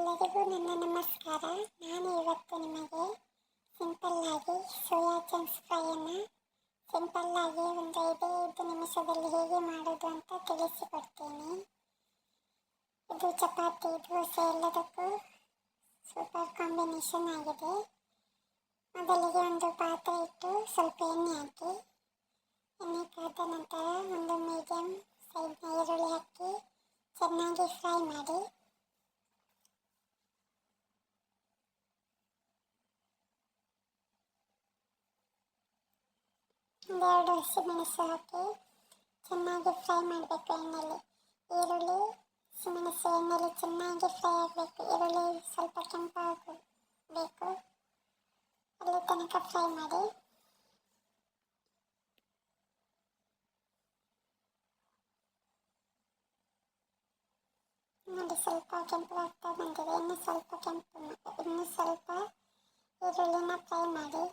ಎಲ್ಲರಿಗೂ ನನ್ನ ನಮಸ್ಕಾರ. ನಾನು ಇವತ್ತು ನಿಮಗೆ ಸಿಂಪಲ್ ಆಗಿ ಸೋಯಾ ಚಂಕ್ಸ್ ಫ್ರೈಯನ್ನು ಸಿಂಪಲ್ ಆಗಿ ಒಂದು ಐದೈದು ನಿಮಿಷದಲ್ಲಿ ಹೇಗೆ ಮಾಡೋದು ಅಂತ ತಿಳಿಸಿಕೊಡ್ತೀನಿ. ಇದು ಚಪಾತಿ, ದೋಸೆ ಎಲ್ಲದಕ್ಕೂ ಸೂಪರ್ ಕಾಂಬಿನೇಷನ್ ಆಗಿದೆ. ಮೊದಲಿಗೆ ಒಂದು ಪಾತ್ರೆ ಇಟ್ಟು ಸ್ವಲ್ಪ ಎಣ್ಣೆ ಹಾಕಿ, ಎಣ್ಣೆ ಕಾದ ನಂತರ ಒಂದು ಮೀಡಿಯಂ ಸೈಜ್ನ ಈರುಳ್ಳಿ ಹಾಕಿ ಚೆನ್ನಾಗಿ ಫ್ರೈ ಮಾಡಿ ಒಂದೆರಡು ಹಸಿಮೆಣಸು ಹಾಕಿ ಚೆನ್ನಾಗಿ ಫ್ರೈ ಮಾಡಬೇಕು ಎಣ್ಣೆಯಲ್ಲಿ ಈರುಳ್ಳಿ, ಹಸಿಮೆಣಸು ಎಣ್ಣೆಯಲ್ಲಿ ಚೆನ್ನಾಗಿ ಫ್ರೈ ಆಗಬೇಕು. ಈರುಳ್ಳಿ ಸ್ವಲ್ಪ ಕೆಂಪಾಗಬೇಕು. ಅಲ್ಲಿ ತನಕ ಫ್ರೈ ಮಾಡಿ. ನೋಡಿ ಸ್ವಲ್ಪ ಕೆಂಪು ಆಗ್ತಾ ಬಂದಿದೆ. ಇನ್ನು ಸ್ವಲ್ಪ ಕೆಂಪು ಇನ್ನು ಸ್ವಲ್ಪ ಈರುಳ್ಳಿನ ಫ್ರೈ ಮಾಡಿ.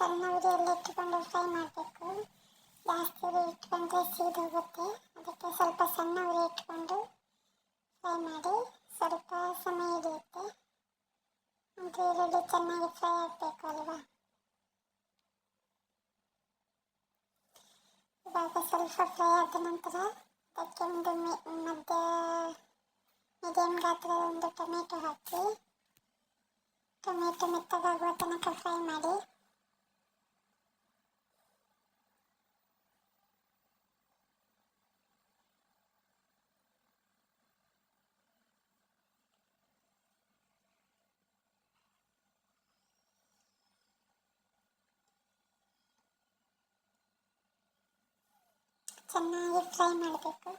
ಸಣ್ಣ ಉರಿಯಲ್ಲಿ ಇಟ್ಟುಕೊಂಡು ಫ್ರೈ ಮಾಡಬೇಕು. ಜಾಸ್ತಿ ಉರಿ ಇಟ್ಕೊಂಡ್ರೆ ಸೀದೋಗುತ್ತೆ ಅದಕ್ಕೆ ಸ್ವಲ್ಪ ಸಣ್ಣ ಉರಿ ಇಟ್ಕೊಂಡು ಫ್ರೈ ಮಾಡಿ ಸ್ವಲ್ಪ ಸಮಯ ಹಿಡಿಯುತ್ತೆ. ಅಂತ ಈರುಳ್ಳಿ ಚೆನ್ನಾಗಿ ಫ್ರೈ ಆಗಬೇಕು ಅಲ್ವಾ? ಇವಾಗ ಸ್ವಲ್ಪ ಫ್ರೈ ಆದ ನಂತರ ಅದಕ್ಕೆ ಒಂದು ಮಧ್ಯ ಮೀಡಿಯಂ ಗಾತ್ರದ ಒಂದು ಟೊಮೆಟೊ ಹಾಕಿ. ಟೊಮೆಟೊ ಮೆತ್ತಗಾಗುವ ತನಕ ಫ್ರೈ ಮಾಡಿ. ಚೆನ್ನಾಗಿ ಫ್ರೈ ಮಾಡಬೇಕು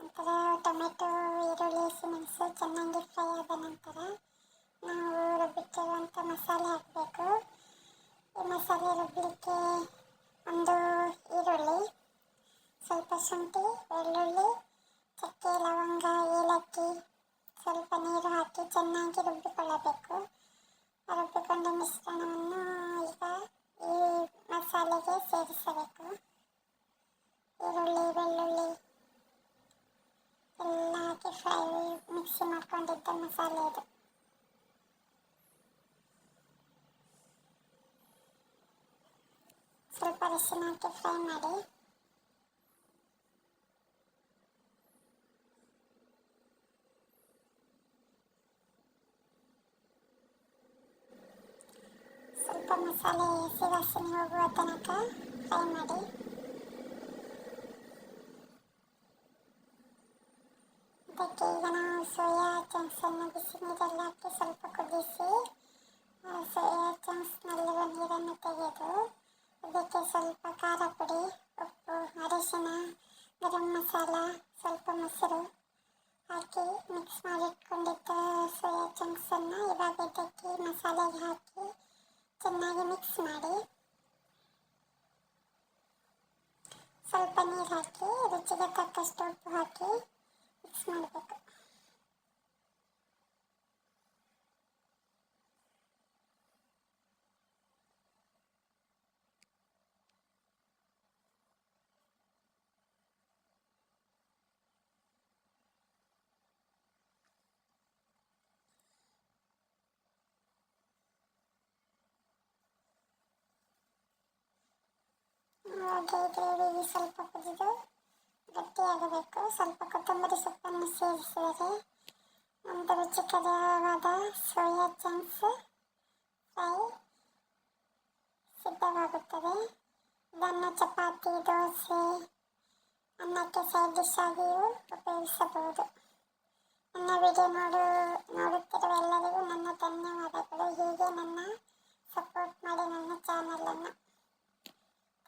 ನಂತರ ಟೊಮೆಟೊ ಈರುಳ್ಳಿ ಹಸಿಮೆಣಸು ಚೆನ್ನಾಗಿ ಫ್ರೈ ಆದ ನಂತರ ನಾವು ರುಬ್ಬಿಟ್ಟಿರುವಂಥ ಮಸಾಲೆ ಹಾಕಬೇಕು. ಮಸಾಲೆ ರುಬ್ಬಲಿಕ್ಕೆ ಒಂದು ಈರುಳ್ಳಿ, ಸ್ವಲ್ಪ ಶುಂಠಿ, ಬೆಳ್ಳುಳ್ಳಿ, ಚಕ್ಕೆ, ಲವಂಗ, ಏಲಕ್ಕಿ, ಸ್ವಲ್ಪ ನೀರು ಹಾಕಿ ಚೆನ್ನಾಗಿ ರುಬ್ಬಿಕೊಳ್ಳಬೇಕು ರುಬ್ಬಿಕೊಂಡ ಮಿಶ್ರಣವನ್ನು ಈಗ ಈ ಮಸಾಲೆಗೆ ಸೇರಿಸಬೇಕು ಈರುಳ್ಳಿ ಬೆಳ್ಳುಳ್ಳಿ ಎಲ್ಲ ಹಾಕಿ ಫ್ರೈ ಮಿಕ್ಸಿ ಮಾಡ್ಕೊಂಡಿದ್ದ ಮಸಾಲೆ ಇದು ಸ್ವಲ್ಪ ಅರಿಶಿನ ಹಾಕಿ ಫ್ರೈ ಮಾಡಿ ಸ್ವಲ್ಪ ಮಸಾಲೆ ಹಸಿ ವಾಸನೆ ಹೋಗುವ ತನಕ ಫ್ರೈ ಮಾಡಿ ಅದಕ್ಕೆ ಈಗ ನಾವು ಸೋಯಾ ಚಂಕ್ಸನ್ನು ಬಿಸಿ ನೀರಲ್ಲಿ ಹಾಕಿ ಸ್ವಲ್ಪ ಕುದಿಸಿ ಸೋಯಾ ಚಂಕ್ಸ್ನಲ್ಲಿರುವ ನೀರನ್ನು ತೆಗೆದು ಅದಕ್ಕೆ ಸ್ವಲ್ಪ ಖಾರ ಪುಡಿ, ಉಪ್ಪು, ಅರಿಶಿನ, ಗರಂ ಮಸಾಲ, ಸ್ವಲ್ಪ ಮೊಸರು ಹಾಕಿ ಮಿಕ್ಸ್ ಮಾಡಿಟ್ಕೊಂಡಿದ್ದ ಸೋಯಾ ಚಂಕ್ಸನ್ನು ಇವಾಗ ಇದಕ್ಕೆ ಮಸಾಲೆಗೆ ಹಾಕಿ ಚೆನ್ನಾಗಿ ಮಿಕ್ಸ್ ಮಾಡಿ. ಸ್ವಲ್ಪ ನೀರು ಹಾಕಿ, ರುಚಿಗೆ ತಕ್ಕಷ್ಟು ಉಪ್ಪು ಹಾಕಿ ಮಿಕ್ಸ್ ಮಾಡಬೇಕು. ಹಾಗೆ ಗ್ರೇವಿ ಸ್ವಲ್ಪ ಕುದಿದು ಗಟ್ಟಿಯಾಗಬೇಕು. ಸ್ವಲ್ಪ ಕೊತ್ತಂಬರಿ ಸೊಪ್ಪನ್ನು ಸೇರಿಸಿದರೆ ಒಂದು ರುಚಿಕರವಾದ ಸೋಯಾ ಚಂಕ್ಸ್ ಫ್ರೈ ಸಿದ್ಧವಾಗುತ್ತದೆ. ಇದನ್ನು ಚಪಾತಿ, ದೋಸೆ, ಅನ್ನಕ್ಕೆ ಸೈಡ್ ಡಿಶ್ ಆಗಿಯೂ ಉಪಯೋಗಿಸಬಹುದು. ನನ್ನ ವಿಡಿಯೋ ನೋಡು, ನೋಡುತ್ತಿರುವ ಎಲ್ಲರಿಗೂ ನನ್ನ ಧನ್ಯವಾದಗಳು. ಹೀಗೆ ನನ್ನ ಸಪೋರ್ಟ್ ಮಾಡಿ ನನ್ನ ಚಾನಲನ್ನು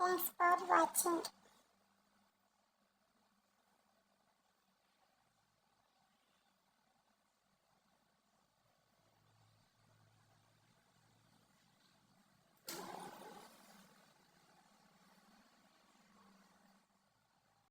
ಥ್ಯಾಂಕ್ಸ್ ಫಾರ್ ವಾಚಿಂಗ್